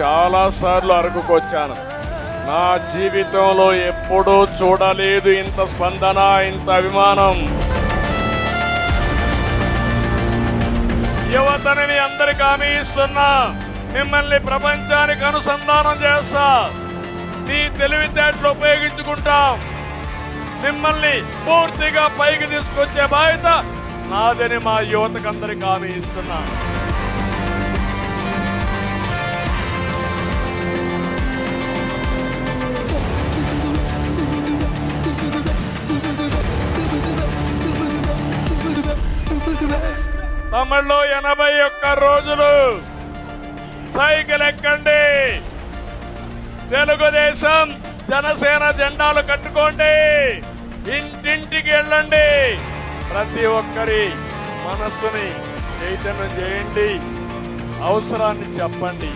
చాలా సార్లు అరకుకు వచ్చాను. నా జీవితంలో ఎప్పుడూ చూడలేదు ఇంత స్పందన ఇంత అభిమానం. యువతని మీ అందరికి హామీ ఇస్తున్నా మిమ్మల్ని ప్రపంచానికి అనుసంధానం చేస్తా. మీ తెలివితేటలు ఉపయోగించుకుంటాం. మిమ్మల్ని పూర్తిగా పైకి తీసుకొచ్చే బాధ్యత నాదని మా యువతకందరికి హామీ ఇస్తున్నాను తమిళ్ళో ఎనభై ఒక్క రోజులు. సైకిల్ ఎక్కండి. తెలుగుదేశం జనసేన జెండాలు కట్టుకోండి. ఇంటింటికి వెళ్ళండి. ప్రతి ఒక్కరి మనస్సుని చైతన్యం చేయండి. అవసరాన్ని చెప్పండి.